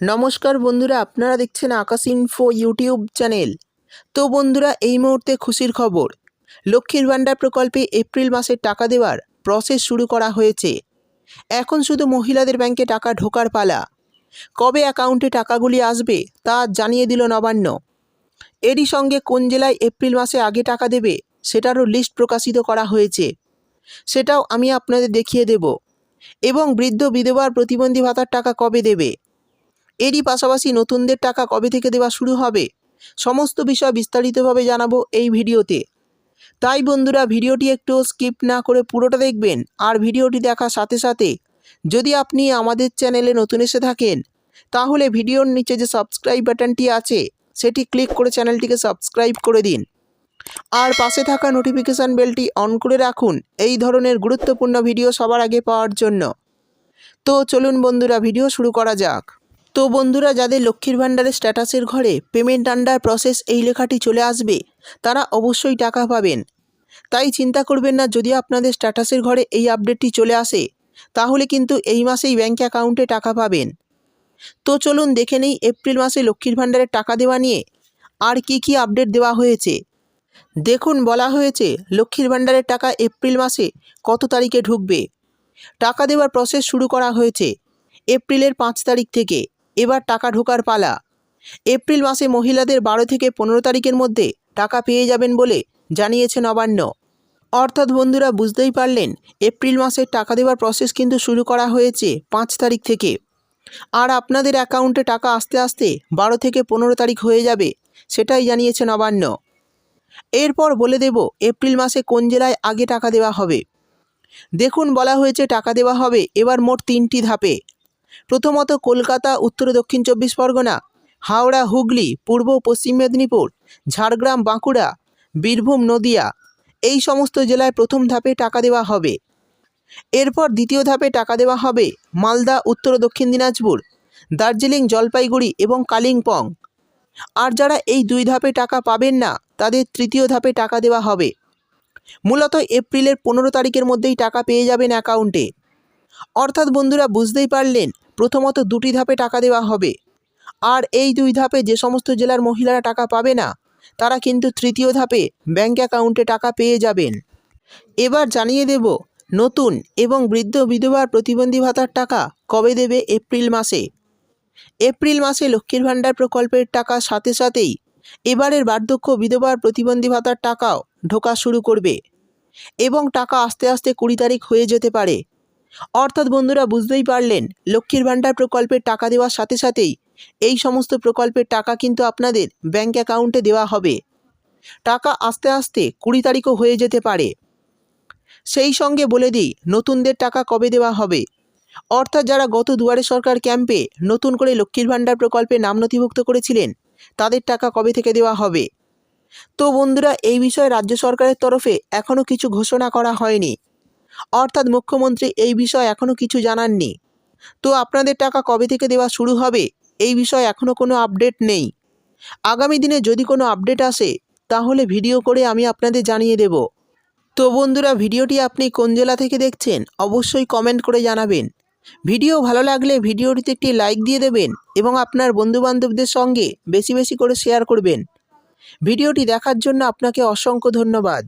নমস্কার বন্ধুরা, আপনারা দেখছেন আকাশ ইনফো ইউটিউব চ্যানেল তো বন্ধুরা, এই মুহূর্তে খুশির খবর। লক্ষ্মীর ভাণ্ডার প্রকল্পে এপ্রিল মাসের টাকা দেওয়ার প্রসেস শুরু করা হয়েছে। এখন শুধু মহিলাদের ব্যাংকে টাকা ঢোকার পালা। কবে অ্যাকাউন্টে টাকাগুলি আসবে, তা জানিয়ে দিল নবান্ন। এরই সঙ্গে কোন জেলায় এপ্রিল মাসে আগে টাকা দেবে, সেটারও লিস্ট প্রকাশিত করা হয়েছে। সেটাও আমি আপনাদের দেখিয়ে দেব। এবং বৃদ্ধ বিধবার প্রতিবন্ধী ভাতার টাকা কবে দেবে? এরই পাশাপাশি নতুনদের টাকা কবে থেকে দেওয়া শুরু হবে? সমস্ত বিষয় বিস্তারিতভাবে জানাব এই ভিডিওতে। তাই বন্ধুরা, ভিডিওটি একটু স্কিপ না করে পুরোটা দেখবেন আর ভিডিওটি দেখার সাথে সাথে যদি আপনি আমাদের চ্যানেলে নতুন এসে থাকেন, তাহলে ভিডিওর নিচে যে সাবস্ক্রাইব বাটনটি আছে, সেটি ক্লিক করে চ্যানেলটিকে সাবস্ক্রাইব করে দিন। আর পাশে থাকা নোটিফিকেশান বেলটি অন করে রাখুন এই ধরনের গুরুত্বপূর্ণ ভিডিও সবার আগে পাওয়ার জন্য। তো চলুন বন্ধুরা, ভিডিও শুরু করা যাক। তো বন্ধুরা, যাদের লক্ষ্মীর ভাণ্ডারের স্ট্যাটাসের ঘরে পেমেন্ট আন্ডার প্রসেস এই লেখাটি চলে আসবে, তারা অবশ্যই টাকা পাবেন। তাই চিন্তা করবেন না, যদি আপনাদের স্ট্যাটাসের ঘরে এই আপডেটটি চলে আসে, তাহলে কিন্তু এই মাসেই ব্যাঙ্ক অ্যাকাউন্টে টাকা পাবেন। তো চলুন দেখে নেই এপ্রিল মাসে লক্ষ্মীর ভাণ্ডারের টাকা দেওয়া নিয়ে আর কি কি আপডেট দেওয়া হয়েছে। দেখুন, বলা হয়েছে লক্ষ্মীর ভাণ্ডারের টাকা এপ্রিল মাসে কত তারিখে ঢুকবে। টাকা দেওয়ার প্রসেস শুরু করা হয়েছে এপ্রিলের পাঁচ তারিখ থেকে। এবার টাকা ঢোকার পালা। এপ্রিল মাসে মহিলাদের বারো থেকে পনেরো তারিখের মধ্যে টাকা পেয়ে যাবেন বলে জানিয়েছে নবান্ন। অর্থাৎ বন্ধুরা বুঝতেই পারলেন, এপ্রিল মাসের টাকা দেওয়ার প্রসেস কিন্তু শুরু করা হয়েছে পাঁচ তারিখ থেকে। আর আপনাদের অ্যাকাউন্টে টাকা আস্তে আস্তে বারো থেকে পনেরো তারিখ হয়ে যাবে, সেটাই জানিয়েছে নবান্ন। এরপর বলে দেব, এপ্রিল মাসে কোন জেলায় আগে টাকা দেওয়া হবে? দেখুন, বলা হয়েছে টাকা দেওয়া হবে, এবার মোট তিনটি ধাপে। প্রথমত কলকাতা, উত্তর দক্ষিণ চব্বিশ পরগনা, হাওড়া, হুগলি, পূর্ব পশ্চিম মেদিনীপুর, ঝাড়গ্রাম, বাঁকুড়া, বীরভূম, নদিয়া। এই সমস্ত জেলায় প্রথম ধাপে টাকা দেওয়া হবে। এরপর দ্বিতীয় ধাপে টাকা দেওয়া হবে মালদা, উত্তর দক্ষিণ দিনাজপুর, দার্জিলিং, জলপাইগুড়ি এবং কালিম্পং। আর যারা এই দুই ধাপে টাকা পাবেন না, তাদের তৃতীয় ধাপে টাকা দেওয়া হবে। মূলত এপ্রিলের পনেরো তারিখের মধ্যেই টাকা পেয়ে যাবেন অ্যাকাউন্টে। অর্থাৎ বন্ধুরা, বুঝতেই পারলেন প্রথমত দুটি ধাপে টাকা দেওয়া হবে। আর এই দুই ধাপে যে সমস্ত জেলার মহিলারা টাকা পাবে না, তারা কিন্তু তৃতীয় ধাপে ব্যাঙ্ক অ্যাকাউন্টে টাকা পেয়ে যাবেন। এবার জানিয়ে দেব, নতুন এবং বৃদ্ধ বিধবার প্রতিবন্ধী ভাতার টাকা কবে দেবে এপ্রিল মাসে। এপ্রিল মাসে লক্ষ্মীর ভাণ্ডার প্রকল্পের টাকা সাথে সাথেই এবারের বার্ধক্য বিধবার প্রতিবন্ধী ভাতার টাকাও ঢোকা শুরু করবে। এবং টাকা আস্তে আস্তে কুড়ি তারিখ হয়ে যেতে পারে। অর্থাৎ বন্ধুরা বুঝতেই পারলেন, লক্ষ্মীর ভাণ্ডার প্রকল্পের টাকা দেওয়ার সাথে সাথেই এই সমস্ত প্রকল্পের টাকা কিন্তু আপনাদের ব্যাঙ্ক অ্যাকাউন্টে দেওয়া হবে। টাকা আস্তে আস্তে কুড়ি তারিখও হয়ে যেতে পারে। সেই সঙ্গে বলে দিই, নতুনদের টাকা কবে দেওয়া হবে? অর্থাৎ যারা গত দুয়ারে সরকার ক্যাম্পে নতুন করে লক্ষ্মীর ভাণ্ডার প্রকল্পে নাম নথিভুক্ত করেছিলেন, তাদের টাকা কবে থেকে দেওয়া হবে? তো বন্ধুরা, এই বিষয়ে রাজ্য সরকারের তরফে এখনও কিছু ঘোষণা করা হয়নি। অর্থাৎ মুখ্যমন্ত্রী এই বিষয়ে এখনও কিছু জানাননি। তো আপনাদের টাকা কবে থেকে দেওয়া শুরু হবে? এই বিষয়ে এখনও কোনো আপডেট নেই। আগামী দিনে যদি কোনো আপডেট আসে, তাহলে ভিডিও করে আমি আপনাদের জানিয়ে দেব। তো বন্ধুরা, ভিডিওটি আপনি কোন জেলা থেকে দেখছেন, অবশ্যই কমেন্ট করে জানাবেন। ভিডিও ভালো লাগলে ভিডিওটিতে একটি লাইক দিয়ে দেবেন এবং আপনার বন্ধুবান্ধবদের সঙ্গে বেশি বেশি করে শেয়ার করবেন। ভিডিওটি দেখার জন্য আপনাকে অসংখ্য ধন্যবাদ।